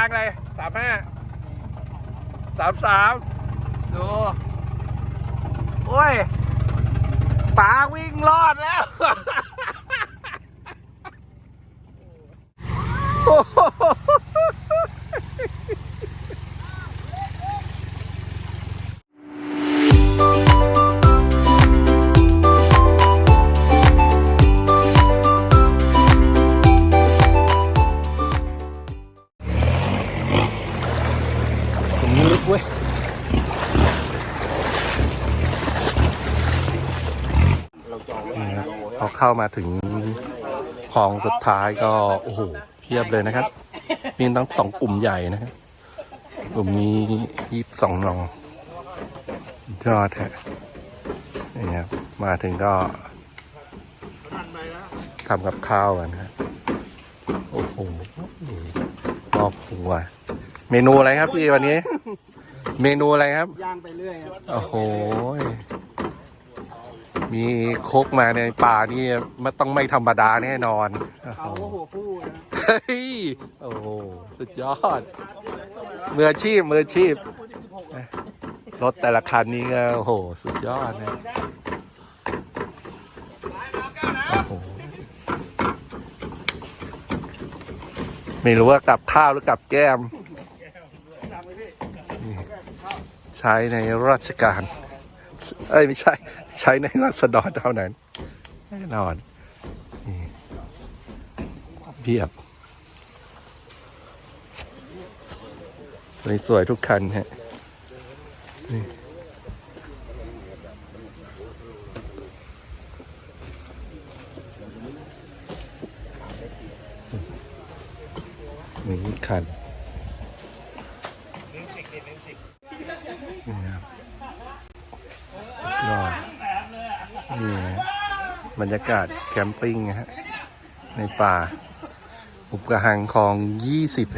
างเลยสามห้าสามสามดู โอ้ยป๋าวิ่งรอดแล้ว โอ้โห เข้ามาถึงคลองสุดท้ายก็โอ้โหเพียบเลยนะครับ มีทั้งสองกลุ่มใหญ่นะครับกลุ่มนี้ยี่สิบสองนองยอดฮะนี่ครับมาถึงก็ทำกับข้าวกันครับโอ้โหรอบครัวเมนูอะไรครับพี่วันนี้ เมนูอะไรครับย่างไปเรื่อยครับโอ้โห มีโคกมาในป่านี่มันต้องไม่ธรรมดาแน่นอนโอ้โหเขาหัวฟูนะเฮ้ยโอ้โหสุดยอดมืออาชีพมืออาชีพรถแต่ละคันนี้ก็โอ้โห สุดยอดนะโอ้โหไม่รู้ว่ากับข้าวหรือกับแก้ม ใช้ในราชการ เอ้ย ไม่ใช่ ใช้ในรัษฎรเท่านั้นแน่นอนนี่เพียบสวยๆทุกคันฮะนี่นี่คันนี่ครับ นี่บรรยากาศแคมปิ้งนะฮะ ในป่าอุปกหังของยี่สิบ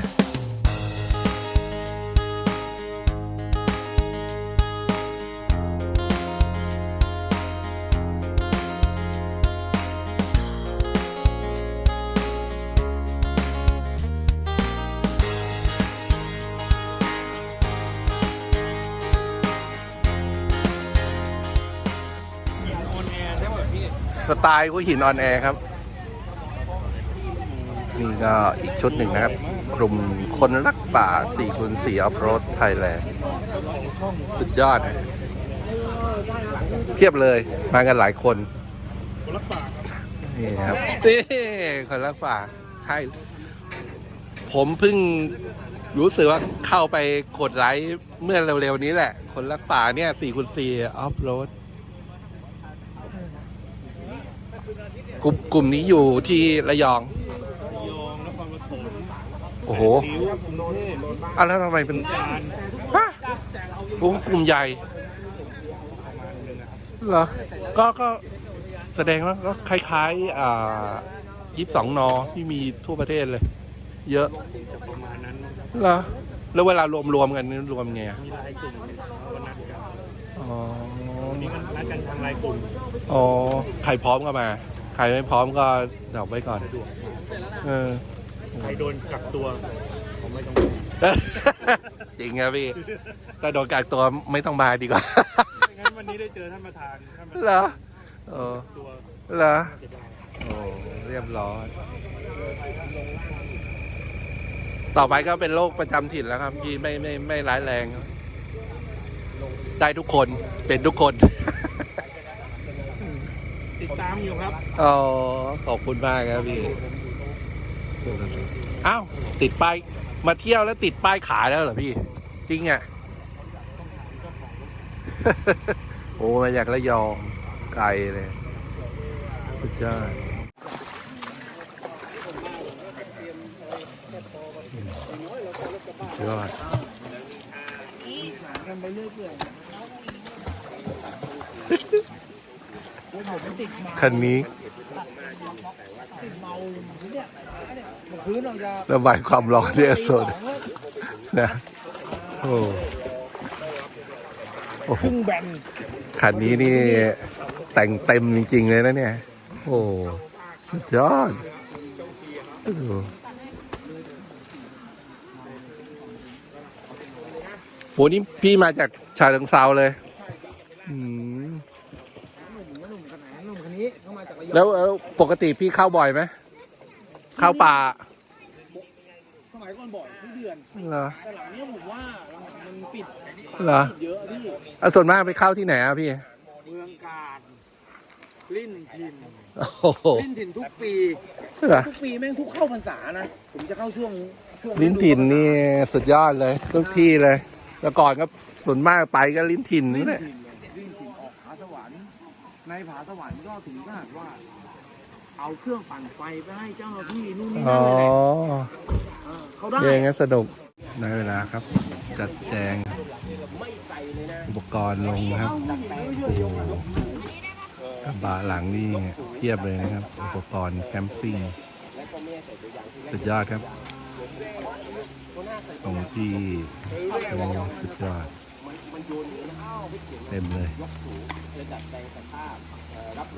สไตล์ผู้หินออนแอร์ครับ นี่ก็อีกชุดหนึ่งนะครับ กลุ่มคนรักป่า4คูณ4ออฟโรดไทยแลนด์สุดยอดนะเพียบเลย มากันหลายคนนี่ครับนี่คนรักป่าใช่ผมเพิ่งรู้สึกว่าเข้าไปกดไลค์เมื่อเร็วๆนี้แหละ คนรักป่าเนี่ย4คูณ4ออฟโรด กลุ่มกลุ่มนี้อยู่ที่ระยองระยองนครปฐมโอ้โหผิวกรุงเทพอะแล้วทำไมเป็นการฮะกลุ่มกลุ่มใหญ่เหรอก็ก็แสดงว่าก็คล้ายๆ อ่ายี่สิบสองนอที่มีทั่วประเทศเลย เยอะจะประมาณนั้นเหรอแล้วเวลารวมรวมๆกันนี่รวมไงอะมีรายกลุ่มเขาก็นัดกันอ๋อวันนี้มันนัดกันทางรายกลุ่มอ๋อใครพร้อมก็มา ใครไม่พร้อมก็ดอกไว้ก่อนเออ ใครโดนกักตัวผมไม่ต้องจริงครับพี่ถ้าโดนกักตัวไม่ต้องมาดีกว่า ไม่งั้นวันนี้ได้เจอท่านประธานท่านประเหรธาอนเออตัวเหรอจะได้โอ้เรียบร้อย ต่อไปก็เป็นโรคประจำถิ่นแล้วครับพี่ไม่ไม่ไม่ร้ายแรง ได้ทุกคนเป็นทุกคน ติดตามอยู่ครับอ๋อขอบคุณมากครับพี่อ้าวติดป้ายมาเที่ยวแล้วติดป้ายขายแล้วเหรอพี่ จริงอะโอ้มาจากระยองไกลเลยสุดยอดสุดยอด คันนี้ พื้นเราจะระบายความร้อนเนี่ยสดนะโอ้โอ้โหพึ่งแบนคันนี้นี่แต่งเต็มจริง ๆ เลยนะเนี่ย โอ้สุดยอดเออโหนี่พี่มาจากชาเชิงเซาเลย อืม หนุ่มหนุ่มขนาดหนุ่มคนนี้เข้ามาจากระยอง แล้วแล้วปกติพี่เข้าบ่อยไหมเข้าป่าสมัยก่อนบ่อยทุกเดือนเหรอแต่หลังเนี้ยผมว่าหลังๆมันปิดเหรอปิดเยอะพี่อะส่วนมากไปเข้าที่ไหนอะพี่เมืองการลิ้นถิ่นโอ้โหลิ้นถิ่นทุกปีเหรอทุกปีแม่งทุกเข้าพรรษานะผมจะเข้าช่วงช่วงลิ้นถิ่นนี่สุดยอดเลยทุกที่เลย แล้วก่อนก็ส่วนมากไปก็ลิ้นถิ่นลิ้นี่นแหละถิ่นเนี่ยลิ้นถิ่นออกผาสวรรค์ ในผาสวรรค์ก็ถึงขนาดว่า เอาเครื่องปั่นไฟไปให้เจ้าหน้าที่นู่นนี่อ๋นั่อนเลยแหละเออเขาได้ เย่งั้นสนุกได้เวลาครับ จัดแจงอุปกรณ์ลงครับกระบะหลังนี่เทียบเลยนะครับ อุปกรณ์แคมปิ้งสุดยอดครับ ตรงที่โอ้สุดยอดเต็มเลย เฟ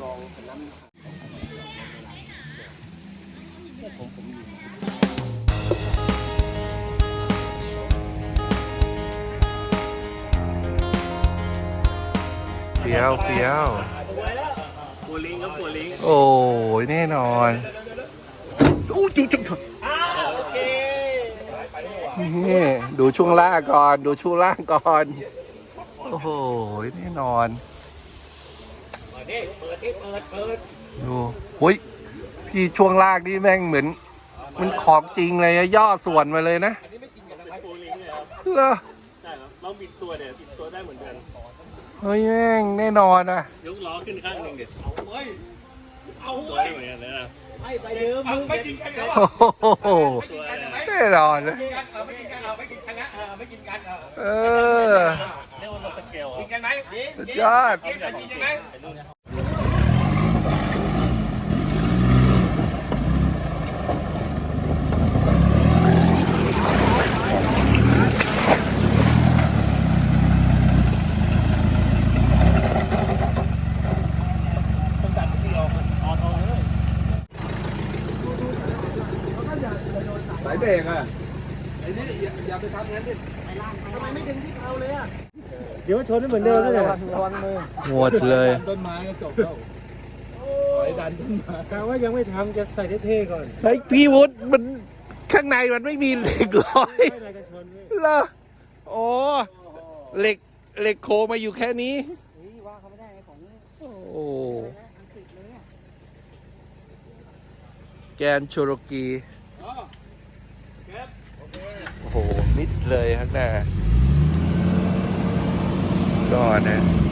ี้ยวเฟี้ยวปัวลิงครับปัวลิงโอ้ยแน่นอนอู้จุ๊จุ๊นี่ดูช่วงล่างก่อน ดูช่วงล่างก่อน โอ้โหแน่นอน ดูโอ้ยพี่ช่วงล่างนี่แม่งเหมือน มันของจริงเลยอะย่อส่วนมาเลยนะปัวลิงเลยครับเหรอใช่ครับลองบิดตัวเดี๋ยวบิดตัวได้เหมือนกันเฮ้ยแม่งแน่นอนอะยกล้อขึ้นข้างหนึ่งเดี๋ยวเอาเฮ้ยเอาตัวได้เหมือนกันนะไปเดิมมึงไปกินกันโอ้โหตัวได้นะแน่นอนนะเออเรียกว่าเราสเกลครับสุดยอดต้องดัดที่ออกออกเอาเลย สายเบรกอะไอ้นี่อย่าอย่าไปทำงั้นดิทำไมไม่ดึงที่เขาเลยอะเดี๋ยวชนได้เหมือนเดิมเลยระวังระวังมือหมดเลยต้นไม้ก็จบแล้วถอยดันต้นไม้กะว่ายังไม่ทำจะใส่เท่ๆก่อนเฮ้ยพี่วุฒิมันข้างในมันไม่มีเหล็กร้อยไม่ได้กันชนเลยเหรอโอ้เหล็กเหล็กโครงมาอยู่แค่นี้นี่ว่าเขาไม่ได้ของโอ้แกนโชโรกีโอ้โห มิดเลยข้างหน้า ก็นะ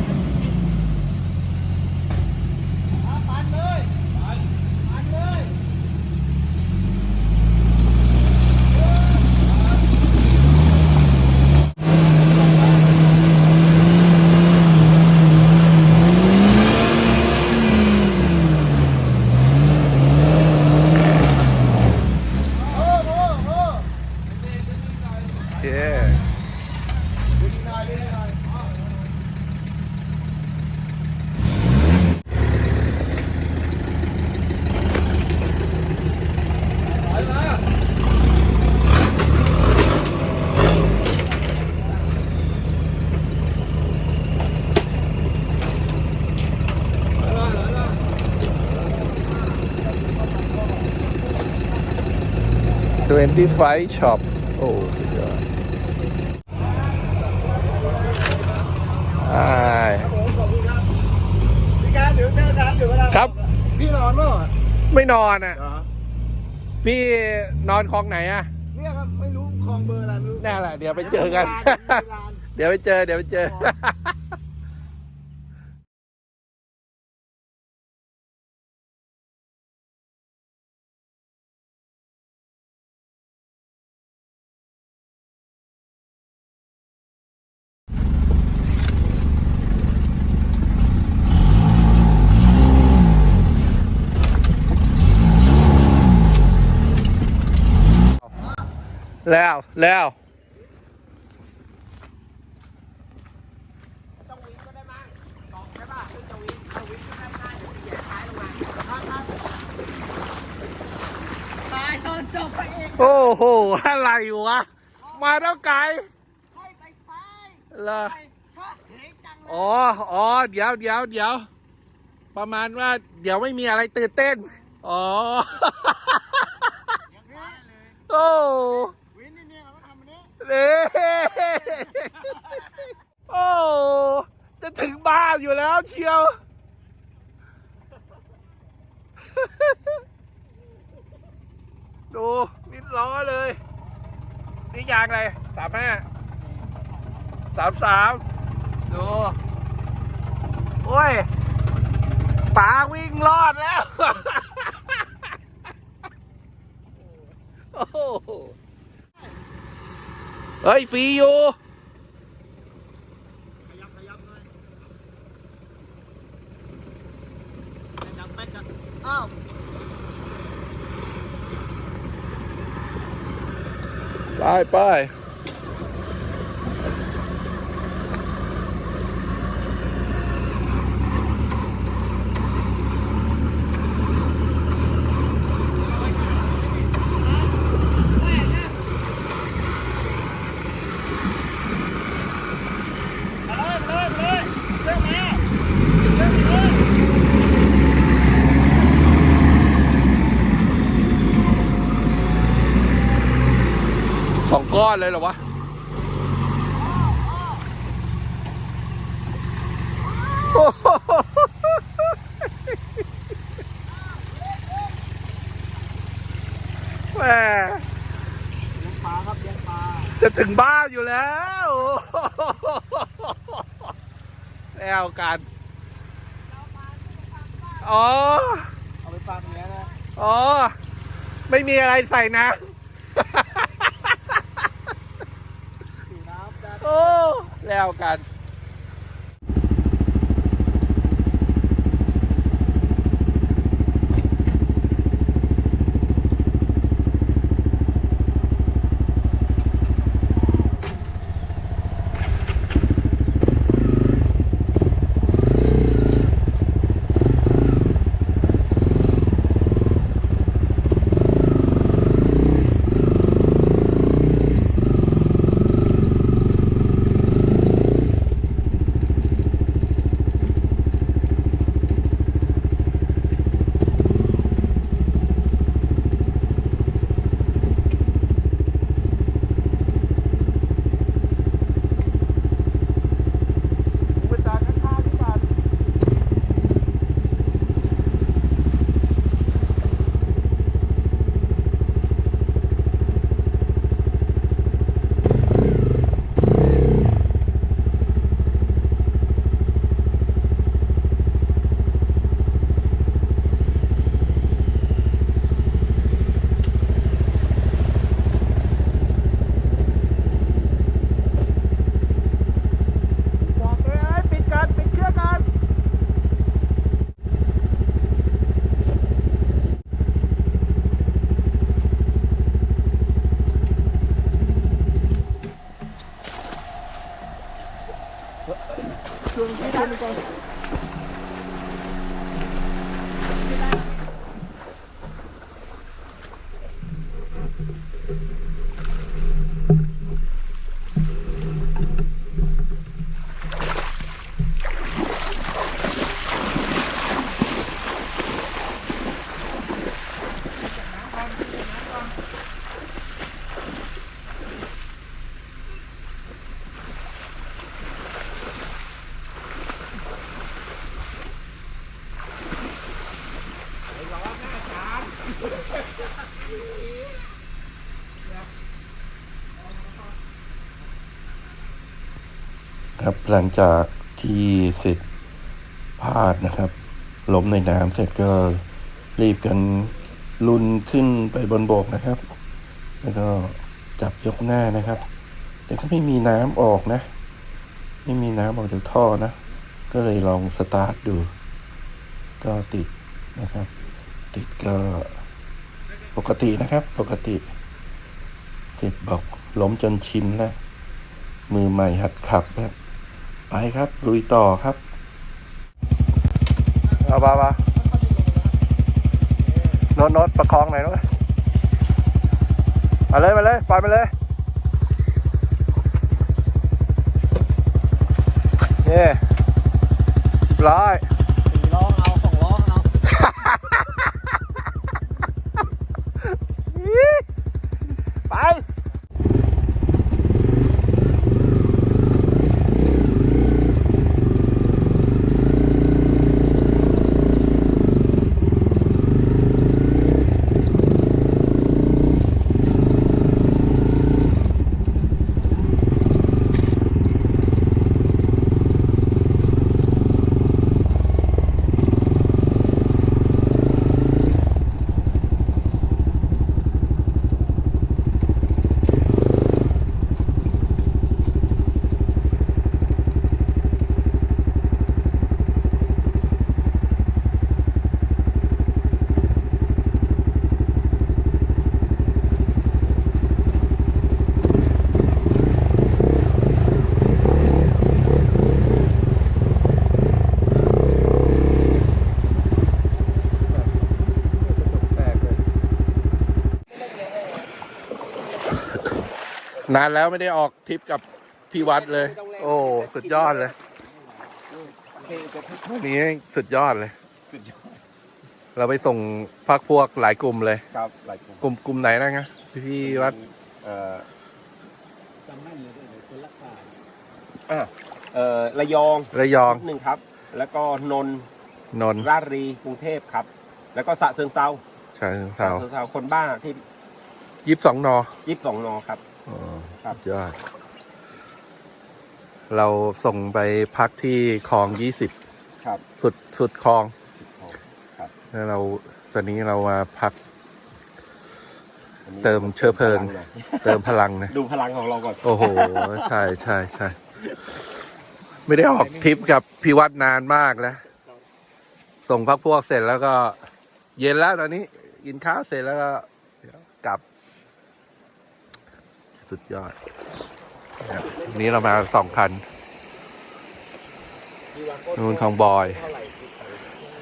25 Shop โอ้สุดยอดพี่การเดี๋ยวเจอกันเดี๋ยวเวลาครับ พี่นอนป่าอะไม่นอนอะ พี่นอนคลองไหนอะ เนี่ยครับ ไม่รู้คลองเบอร์อะไรรู้แน่แหละเดี๋ยวไปเจอกัน เดี๋ยวไปเจอ เดี๋ยวไปเจอ แล้วแล้วโอ้โห อะไรวะ มาแล้วไกลละอ๋ออ๋อเดี๋ยวเดี๋ยวเดี๋ยว ประมาณว่า เดี๋ยวไม่มีอะไรตื่นเต้น อ๋อ โอ้ เน่โอ้จะถึงบ้านอยู่แล้วเชียว ดูนิดล้อเลย นี่ยางอะไรสามห้าสามสามดู โอ้ยป่าวิ่งรอดแล้ว เอ้ยฟรีอยู่ไปไป ก้อดเลยเหรอวะแหมปลาครับเลี้ยงปลาจะถึงบ้านอยู่แล้วแล้วกันอ๋อ เอาไปฟังเนี้ยนะ อ๋อ ไม่มีอะไรใส่นะ แล้วกัน ครับหลังจากที่เสร็จพาดนะครับ ล้มในน้ำเสร็จก็รีบกัน ลุนขึ้นไปบนโบกนะครับ แล้วก็จับยกหน้านะครับ แต่ก็ไม่มีน้ำออกนะ ไม่มีน้ำออกจากท่อนะ ก็เลยลองสตาร์ทดู ก็ติดนะครับ ติดก็ปกตินะครับ ปกติ เสร็จบอกล้มจนชินแล้วมือใหม่หัดขับแบบไปครับลุยต่อครับเอาไปาบ้ โน้ตประคองหน่อยนู้นมาเลยมาเลยปล่อยมาเลยนี่บล่อย นานแล้วไม่ได้ออกทริปกับพี่วัดเลย โอ้สุดยอดเลยนี่สุดยอดเลย สุดยอด เราไปส่งพักพวกหลายกลุ่มเลย ครับหลายคนกลุ่มกลุ่มไหนนะพี่วัด เอ่ออะเอ่อระยองระยองหนึ่งครับ แล้วก็นนท์นนท์ราชบุรีกรุงเทพครับ แล้วก็สระเชิงเซาชาเชิงสระเซาเชิงเซาคนบ้าที่ยี่สิบสองนอยี่สิบสองนอครับอ๋อ ครับสุดยอด เราส่งไปพักที่คลองยี่สิบครับสุดสุดคลอง ครับแล้วเราตอนนี้เรามาพักอันนี้เติมเชื้อเพลิง พลัหน่อยเติมพลังนะ ดูพลังของเราก่อน โอ้โห ใช่ใช่ใช่ไม่ได้ออกทริปกับพี่วัดนานมากแล้ว ส่งพักพวกเสร็จแล้วก็ เย็นแล้วตอนนี้ กินข้าวเสร็จแล้วก็เดี๋ยวกลับ สุดยอดนี้เรามาสองคัน นู่นของบอย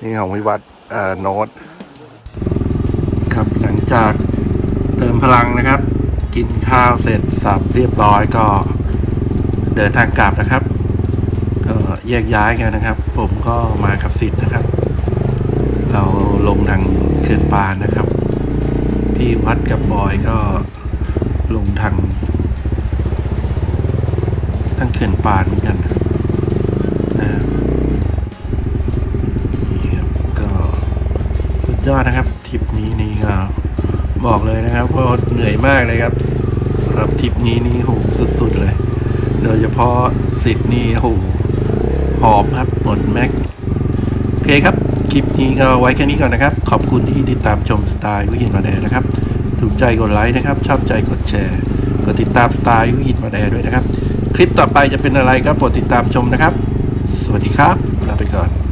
นี่ของวิวัฒน์เอ่อโน้ตครับหลังจากเติมพลังนะครับ กินข้าวเสร็จสับเรียบร้อยก็เดินทางกลับนะครับ ก็แยกย้ายกันนะครับ ผมก็มากับสิทธิ์นะครับ เราลงทางเขื่อนปานนะครับ พี่วัดกับบอยก็ งทางทางเขื่อนปานเหมือนกันนะครับนี่ครับก็สุดยอดนะครับทริปนี้นี่ก็บอกเลยนะครับว่าเหนื่อยมากเลยครับสำหรับทริปนี้นี่โหสุดๆเลย โดยเฉพาะสิทธิ์นี่โหหอบครับหมดแม็กโอเคครับคลิปนี้ก็ไว้แค่นี้ก่อนนะครับ ขอบคุณที่ติดตามชมสไตล์วิหินมาแดนะครับ ถูกใจกดไลค์นะครับ ชอบใจกดแชร์ กดติดตามสไตล์วิทมาแดด้วยนะครับ คลิปต่อไปจะเป็นอะไรก็โปรดติดตามชมนะครับ สวัสดีครับลาไปก่อน